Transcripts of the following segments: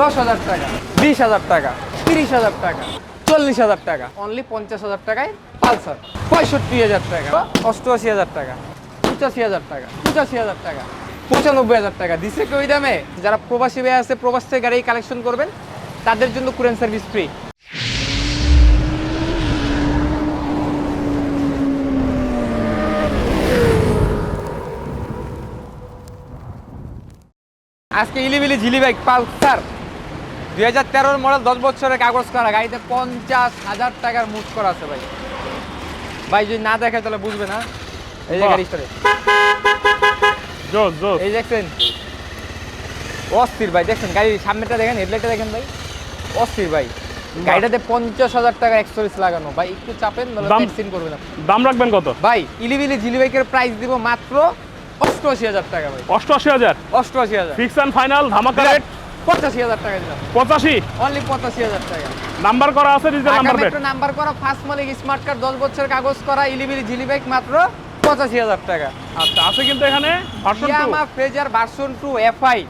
দশ হাজার টাকা, বিশ হাজার টাকা, তিরিশ হাজার টাকা, চল্লিশ হাজার টাকা। অনলি পঞ্চাশ হাজার টাকায় পালসার। পঁয়ষট্টি হাজার টাকা, অষ্টআশি হাজার টাকা, পঁচাশি হাজার টাকা, পঁচাশি হাজার টাকা, পঁচানব্বই হাজার টাকা। দিছে কি ওই দামে? যারা প্রবাসী ভাই আছে, প্রবাস থেকে গাড়ি কালেকশন করবেন, তাদের জন্য কুরেন সার্ভিস ফ্রি আজকে ইলিবিলি ঝিলি বাইক পালসার। দুই হাজার তেরোর মডেল দশ বছরের কাগজ করা গাড়িতে পঞ্চাশ হাজার টাকার মুখ করা আছে ভাই। ভাই যদি না দেখে তাহলে বুঝবে না। এই যে। গাড়ি এই দেখছেন অস্থির ভাই দেখছেন গাড়ির সামনেটা দেখেন হেডলাইটটা দেখেন ভাই। অস্থির ভাই। গাড়িটাতে পঞ্চাশ হাজার টাকা এক্সট্রিস লাগানো। ভাই একটু চাপেন দাম- করবে না দাম রাখবেন কত? ভাই ইলিবিলি ঝিলি বাইকের প্রাইস দিব মাত্র অষ্টআশি হাজার টাকা ভাই। অষ্টআশি হাজার? অষ্টআশি হাজার। ফিক্স অ্যান্ড ফাইনাল ধামাকা রেট পঁচাশি হাজার টাকা দিলাম। পঁচাশি? অনলি পঁচাশি হাজার টাকা। নাম্বার করা আছে ডিজিটাল নাম্বার? প্লেট নাম্বার করা ফার্স্ট মালিক স্মার্ট কার্ড দশ বছরের কাগজ করা ইলিবিলি ঝিলি বাইক মাত্র পঁচাশি হাজার টাকা। আচ্ছা আছে কিন্তু এখানে Yamaha Fazer version two FI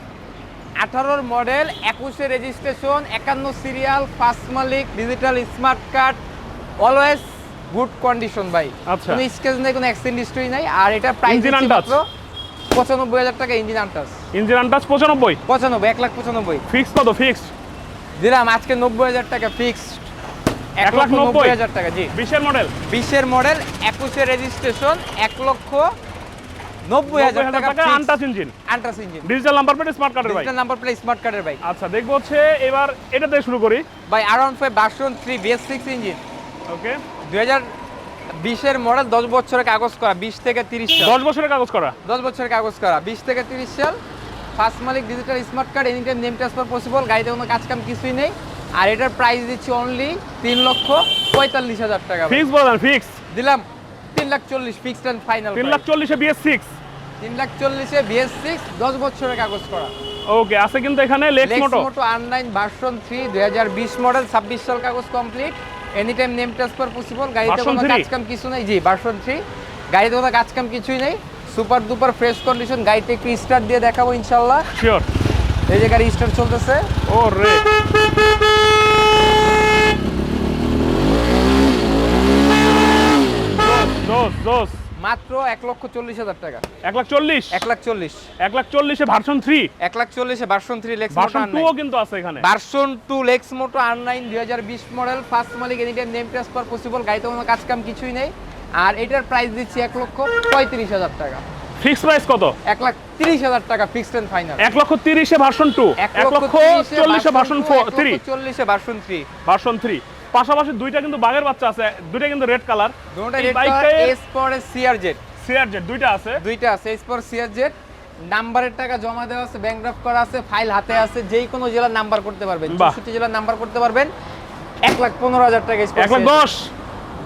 আঠারোর মডেল একুশে রেজিস্ট্রেশন একান্ন সিরিয়াল ফার্স্ট মালিক digital smart card always good condition ভাই। আচ্ছা। কোনো স্কেচ নেই কোনো অ্যাক্সিডেন্ট হিস্ট্রি নাই। আর এটা প্রাইস? মাত্র পঁচানব্বই হাজার টাকা ইঞ্জিন আনটাস। ইঞ্জিন আন্টাস পঁচানব্বই? পঁচানব্বই এক লাখ পঁচানব্বই। ফিক্স কত? ফিক্স দিলাম আজকে নব্বই হাজার টাকা ফিক্সড এক লাখ নব্বই? হাজার টাকা জি। বিশের মডেল বিশের মডেল একুশে রেজিস্ট্রেশন এক লক্ষ নব্বই হাজার টাকা untouched engine. Untouched engine. Digital number plate smart কার্ডের ভাই। ডিজিটাল নাম্বার প্লেট স্মার্ট কার্ডের বাইক আচ্ছা দেখব হচ্ছে এবার এটা দিয়ে শুরু করি। By R one five version three BS six engine okay দুই হাজার বিশের মডেল দশ বছরের কাগজ করা বিশ থেকে তিরিশ সাল। দশ বছরের কাগজ করা? দশ বছরের কাগজ করা বিশ থেকে তিরিশ সাল। ফার্স্ট মালিক digital smart card any time name transfer possible গাড়িতে কোনো কাজ কাম কিছুই নেই। আর এটার প্রাইস দিচ্ছি অনলি তিন লক্ষ পঁয়তাল্লিশ হাজার টাকা ফিক্স বলেন ফিক্স দিলাম তিন লাখ চল্লিশ ফিক্সড অ্যান্ড ফাইনাল তিন লাখ চল্লিশে বিএস সিক্স তিন লাখ চল্লিশে বিএস সিক্স দশ বছরের কাগজ করা। ওকে আছে কিন্তু এখানে লেক্স মোটো মোটো আনলাইন ভার্সন থ্রি দুই হাজার বিশ মডেল ছাব্বিশ সাল কাগজ complete any time name transfer possible গাড়িতে কোনো three? কাজ কাম কিছু নেই। জি ভার্সন থ্রি গাড়িতে কোনো কাজ কাম কিছুই নেই। সুপার দুপার ফ্রেশ কন্ডিশন গাড়িতে একটু স্টার্ট দিয়ে দেখাবো ইনশাল্লাহ শিওর এই যে গাড়ি স্টার্ট চলতেছে। ও রে দোস দোস মাত্র এক লক্ষ চল্লিশ হাজার টাকা। এক লাখ চল্লিশ? এক লাখ চল্লিশ। এক লাখ চল্লিশে ভার্সন থ্রি এক লাখ চল্লিশে ভার্সন থ্রি লেক্স ভার্সন টুও কিন্তু আছে এখানে। ভার্সন টু লেক্স মোটো আর নাইন দুই হাজার বিশ মডেল ফার্স্ট মালিক any time name transfer possible গাড়িতে কোনো কাজ কাম কিছুই নেই। আর এটার প্রাইস দিচ্ছি এক লক্ষ পঁয়ত্রিশ হাজার টাকা। ফিক্স প্রাইস কত? এক লাখ তিরিশ হাজার টাকা ফিক্সড এন্ড ফাইনাল এক লক্ষ তিরিশে ভার্সন টু এক লক্ষ চল্লিশে ভার্সন থ্রি চল্লিশে ভার্সন থ্রি ভার্সন থ্রি পাশাপাশি দুইটা কিন্তু বাঘের বাচ্চা আছে দুইটা কিন্তু রেড কালার এই রেড বাইকটায় এস পর C R Z C R Z দুইটা আছে। দুইটা আছে এস পর সিআর জেড নাম্বারের টাকা জমা দেওয়া আছে ব্যাংক ড্রাফট করা আছে ফাইল হাতে আছে যে কোনো জেলার নাম্বার করতে পারবেন। চৌষট্টি জেলার নাম্বার করতে পারবেন। এক লাখ পনেরো হাজার টাকা এক লাখ দশ।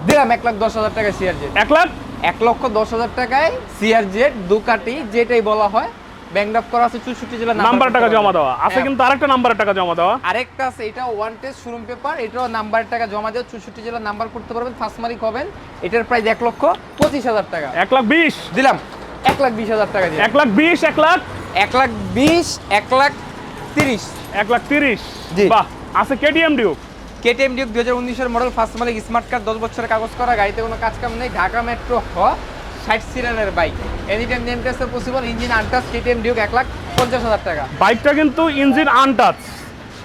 দিলাম এক লাখ দশ হাজার টাকা সিআর জেড এক লাখ? এক লক্ষ দশ হাজার টাকায় সিআর জেড দুকাটি যেটাই বলা হয় ব্যাংক ড্রাফট করা আছে চৌষট্টি জেলার নাম্বার টাকা জমা দেওয়া। আছে হ্যাঁ। কিন্তু আরেকটা নাম্বারের টাকা জমা দেওয়া। আরেকটা আছে এটা ওয়ান টেস্ট শোরুম পেপার এটাও নাম্বারের টাকা জমা দিয়ে চৌষট্টি জেলার নাম্বার করতে পারবেন ফার্স্ট মালিক হবেন। এটার প্রাইস এক লক্ষ পঁচিশ হাজার টাকা। এক লাখ বিশ। দিলাম। এক লাখ বিশ হাজার টাকা দিয়ে এক লাখ বিশ এক লাখ? এক লাখ বিশ এক লাখ তিরিশ। এক লাখ তিরিশ। জি। বাহ আছে কেটিএম ডিউক কেটিএম ডিউক দু হাজার উনিশের মডেল ফার্স্ট মালিক স্মার্ট কার্ড দশ বছরের কাগজ করা গাড়িতে কোনো কাজ কাম নেই ঢাকা মেট্রো হ। ষাট সিরিয়ালের bike any time name test possible engine untouched KTM Duke এক লাখ পঞ্চাশ হাজার টাকা। বাইকটা কিন্তু ইঞ্জিন আনটাচ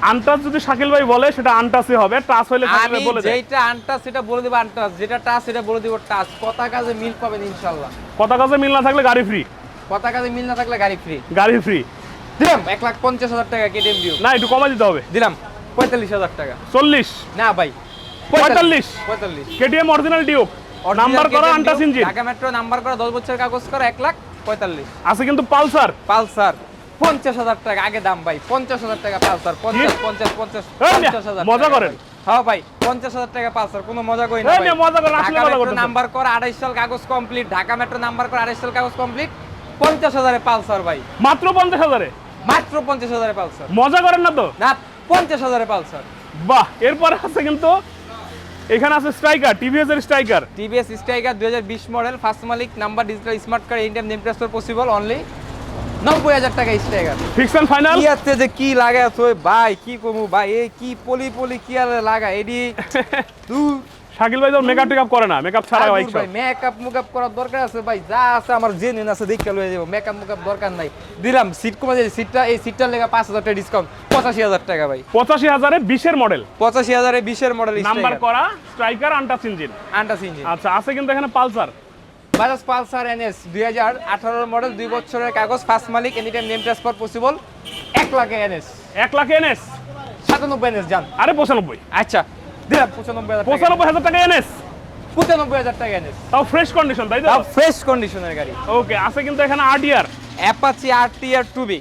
আনটাচ যদি শাকিল ভাই বলে সেটা আনটাচই হবে। টাচ হলে আমি বলে দেয়। যেটা আনটাস সেটা বলে দেবো আনটাস যেটা টাচ সেটা বলে দেবো টাচ কথা কাজে মিল পাবেন ইনশাল্লাহ। কথা কাছে মিল না থাকলে গাড়ি ফ্রি কথা কাজে মিল না থাকলে গাড়ি ফ্রি গাড়ি ফ্রি দিলাম এক লাখ পঞ্চাশ হাজার টাকা কেটিএম ডিউক না একটু কমা দিতে হবে। দিলাম পঁয়তাল্লিশ হাজার টাকা। চল্লিশ। না ভাই পঁয়তাল্লিশ। পঁয়তাল্লিশ। কেটিএম অরিজিনাল ডিউক নাম্বার করা untouched engine Dhaka metro number করা দশ বছরের কাগজ করা এক লাখ পঁয়তাল্লিশ। আছে কিন্তু পালসার। পালসার পঞ্চাশ হাজার টাকা আগে দাম ভাই পঞ্চাশ হাজার টাকা পালসার পঞ্চাশ পঞ্চাশ পঞ্চাশ পঞ্চাশ হাজার মজা করেন। হ্যাঁ ভাই পঞ্চাশ হাজার টাকা পালসার কোনো মজা করি না ঢাকা মেট্রো নাম্বার করা আড়াইশ সাল কাগজ কমপ্লিট ঢাকা মেট্রো নাম্বার করা আড়াইশ সাল কাগজ কমপ্লিট পঞ্চাশ হাজারে পালসার ভাই। মাত্র পঞ্চাশ হাজারে? মাত্র পঞ্চাশ হাজারে পালসার। মজা করেন না তো? না পঞ্চাশ হাজারে পালসার। বাহ এরপরে আছে কিন্তু এখানে আছে স্ট্রাইকার টিভিএস এর স্ট্রাইকার। টিভিএস স্ট্রাইকার দুই হাজার বিশ মডেল ফার্স্ট মালিক number digital smart card Indian name transfer possible only নব্বই হাজার টাকা স্ট্রাইকার। ফিক্সন ফাইনাল ইয়াতে যে কি লাগায় তুই ভাই কি কমু ভাই এই কি পলি পলি কি আর লাগা এডি তুই শাকিল ভাই তো মেকআপ টেকআপ করে না মেকআপ ছাড়া বাইক ভাই মেকআপ মুকআপ করার দরকার আছে ভাই যা আছে আমার জেনে আছে দেখে লয়ে যাব মেকআপ মুকআপ দরকার নাই। দিলাম সিট কমে যায় সিটটা এই সিটটার লেগে পাঁচ হাজার টাকা ডিসকাউন্ট পঁচাশি হাজার টাকা ভাই। পঁচাশি হাজারে বিশের মডেল পঁচাশি হাজারে বিশের মডেল নাম্বার করা striker untouched engine untouched engine আচ্ছা আছে কিন্তু এখানে পালসার। বাজাজ পালসার এনএস দুই হাজার আঠারোর মডেল দুই বছরের কাগজ ফার্স্ট মালিক any time name transfer possible এক লাখে এনএস। এক লাখ এনএস। সাতানব্বই এনএস যান। আরে পঁচানব্বই। আচ্ছা দিলাম পঁচানব্বই হাজার টাকা পঁচানব্বই হাজার টাকা এনএস। পঁচানব্বই হাজার টাকা এনএস। তাও ফ্রেশ কন্ডিশন তাই তো? ফ্রেশ কন্ডিশনের গাড়ি। ওকে আছে কিন্তু এখানে RTR Apache R T B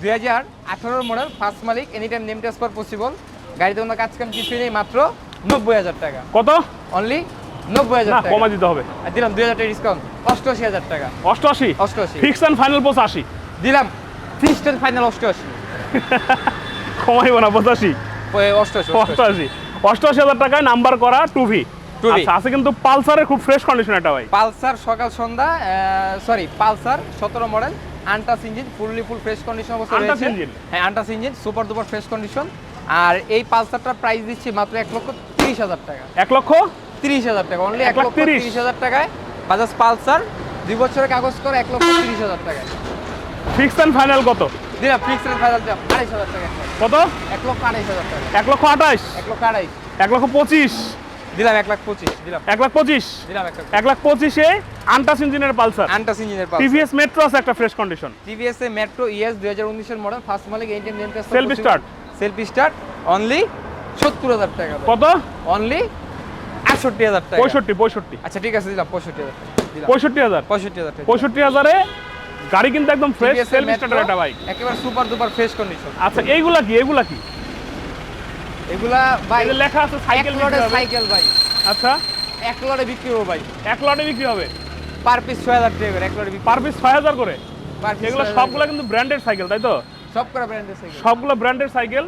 দুই হাজার আঠারোর মডেল ফার্স্ট মালিক any time name transfer possible গাড়িতে কোনো কাজ কাম কিছুই নেই মাত্র নব্বই হাজার টাকা। কত? অনলি নব্বই হাজার টাকা। কমা দিতে হবে। দিলাম দুই হাজার টাকা ডিসকাউন্ট অষ্টআশি হাজার টাকা। অষ্টআশি? অষ্টআশি। ফিক্স অ্যান্ড ফাইনাল পঁচাশি। দিলাম ফিক্সড এন্ড ফাইনাল অষ্টআশি। কমাইব না পঁচাশি। অষ্টআশি। অষ্টআশি। অষ্টআশি হাজার টাকায় নাম্বার করা টু ভি 2V আচ্ছা আছে কিন্তু পালসারের খুব ফ্রেশ কন্ডিশন এটা ভাই। পালসার সকাল সন্ধ্যা সরি পালসার সতেরো model untouched engine fully full fresh condition অবস্থা রয়েছে। হ্যাঁ untouched engine super duper fresh condition আর এই পালসারটার প্রাইস দিচ্ছি মাত্র এক লক্ষ তিরিশ হাজার টাকা। এক লক্ষ? তিরিশ হাজার টাকা অনলি এক লক্ষ তিরিশ? তিরিশ হাজার টাকায়। বাজাজ পালসার দুই বছরের কাগজ করে এক লক্ষ তিরিশ হাজার টাকায়। ফিক্স অ্যান্ড ফাইনাল কত? দিলাম ফিক্স রেট ফাইনাল দিলাম আড়াইশ হাজার টাকা কত? এক লক্ষ আড়াইশ হাজার টাকা। এক লক্ষ আঠাশ এক লক্ষ আড়াইশ। এক লক্ষ পঁচিশ? দিলাম এক লাখ পঁচিশ দিলাম। এক লাখ পঁচিশ? দিলাম এক লাখ পঁচিশে আন্টাস ইঞ্জিনের পালসার। আন্টাস ইঞ্জিনের পালসার। টিভিএস মেট্রো আছে একটা fresh condition TVS A metro ES দুই হাজার উনিশের মডেল ফার্স্ট মালিক eight M Self start? Self start only সত্তর হাজার টাকা কত? অনলি আটষট্টি হাজার টাকা। পঁয়ষট্টি পঁয়ষট্টি। আচ্ছা ঠিক আছে দিলাম পঁয়ষট্টি হাজার পঁয়ষট্টি হাজার। পঁয়ষট্টি হাজার পঁয়ষট্টি হাজারে গাড়ি কিন্তু একদম ফ্রেশ সেলফ স্টার্টার একটা বাইক একেবারে সুপার দুপার ফ্রেশ কন্ডিশন আচ্ছা এইগুলা কি? এগুলা কি? এগুলা ভাই লেখা আছে সাইকেল সাইকেল ভাই আচ্ছা। এক লটে বিক্রি হবে ভাই এক লটে বিক্রি হবে? পার পিস ছয় হাজার টাকা করে এক লটে পার পিস ছয় হাজার করে? এগুলা সবগুলা সবগুলো কিন্তু ব্র্যান্ডেড সাইকেল তাই তো? সব ব্র্যান্ডেড সাইকেল সবগুলো ব্র্যান্ডেড সাইকেল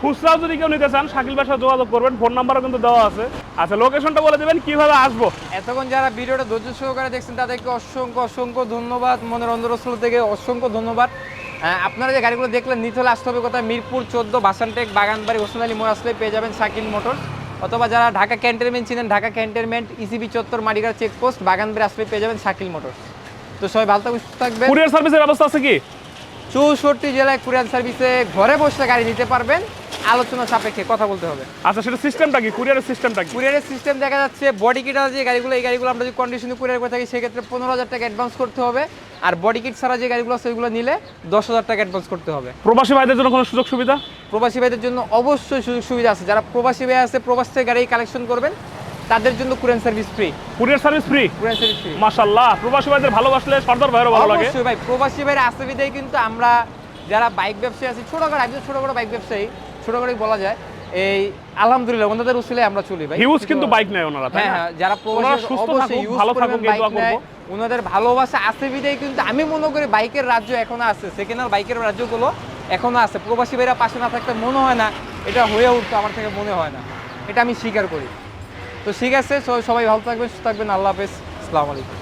খুচরাও যদি কেউ নিতে চান শাকিল সাথে যোগাযোগ করবেন। ফোন নাম্বারও কিন্তু দেওয়া আছে। আচ্ছা লোকেশনটা বলে দেবেন কীভাবে আসব? এতক্ষণ যারা ভিডিওটা ধৈর্য সহকারে দেখছেন তাদেরকে অসংখ্য অসংখ্য ধন্যবাদ। মনের অন্তরস্থল থেকে অসংখ্য ধন্যবাদ। আহ, আপনারা যে গাড়িগুলো দেখলেন নিতে হলে আসতে হবে কোথায়? মিরপুর চোদ্দ বাসানটেক বাগানবাড়ি হোসেন আলী মোড় আসলে পেয়ে যাবেন শাকিল মোটর অথবা যারা ঢাকা ক্যান্টনমেন্ট চিনেন ঢাকা ক্যান্টনমেন্ট ইসিবি চত্বর মাডিগার চেকপোস্ট বাগানবাড়ি আসলে পেয়ে যাবেন শাকিল মোটর তো সবাই ভালো থাকবেন সুস্থ থাকবেন। কুরিয়ার সার্ভিসের ব্যবস্থা আছে কি? চৌষট্টি জেলায় কুরিয়ার সার্ভিসে ঘরে বসে গাড়ি নিতে পারবেন। আলোচনা সাপেক্ষে কথা বলতে হবে। আচ্ছা সেটা সিস্টেমটা কি? কুরিয়ারের সিস্টেমটা কি? কুরিয়ারের সিস্টেম দেখা যাচ্ছে বডি কিট যে গাড়িগুলো এই গাড়িগুলো আমরা যদি কন্ডিশনে কুরিয়ার করে থাকি সেক্ষেত্রে পনেরো হাজার টাকা অ্যাডভান্স করতে হবে। আর বডি কিট ছাড়া যে গাড়িগুলো আছে সেগুলো নিলে দশ হাজার টাকা অ্যাডভান্স করতে হবে। প্রবাসী ভাইদের জন্য কোনো সুযোগ সুবিধা? প্রবাসী ভাইদের জন্য অবশ্যই সুযোগ সুবিধা আছে। যারা প্রবাসী ভাই আছে প্রবাস থেকে গাড়ি কালেকশন করবেন তাদের জন্য courier service free courier service free courier service free মাশাল্লাহ প্রবাসী ভাইদের ভালোবাসলে সর্দার ভাইয়েরও ভালো লাগে। অবশ্যই ভাই প্রবাসী ভাইয়ের আসতে বিদায় কিন্তু আমরা যারা বাইক ব্যবসায়ী আছি ছোট একজন ছোট বড় বাইক ব্যবসায়ী ছোট গাড়ি বলা যায় এই আলহামদুলিল্লাহ ওনাদের উসিলে আমরা চলি ভাই। হিউজ কিন্তু বাইক নেয় ওনারা তাই হ্যাঁ হ্যাঁ যারা প্রবাসী সুস্থ থাকুক, ভালো থাকুক, এই দোয়া করব। ওনাদের ভালোবাসা আছে বিদায় কিন্তু আমি মনে করি বাইকের রাজ্য এখনও আছে। সেকেন্ড হ্যান্ড বাইকের রাজ্যগুলো এখনও আছে। প্রবাসী ভাইরা পাশে না থাকতে মনে হয় না এটা হয়ে উঠতো আমার থেকে মনে হয় না। এটা আমি স্বীকার করি। তো ঠিক আছে সবাই সবাই ভালো থাকবেন সুস্থ থাকবেন আল্লাহ হাফেজ। আসসালামু আলাইকুম।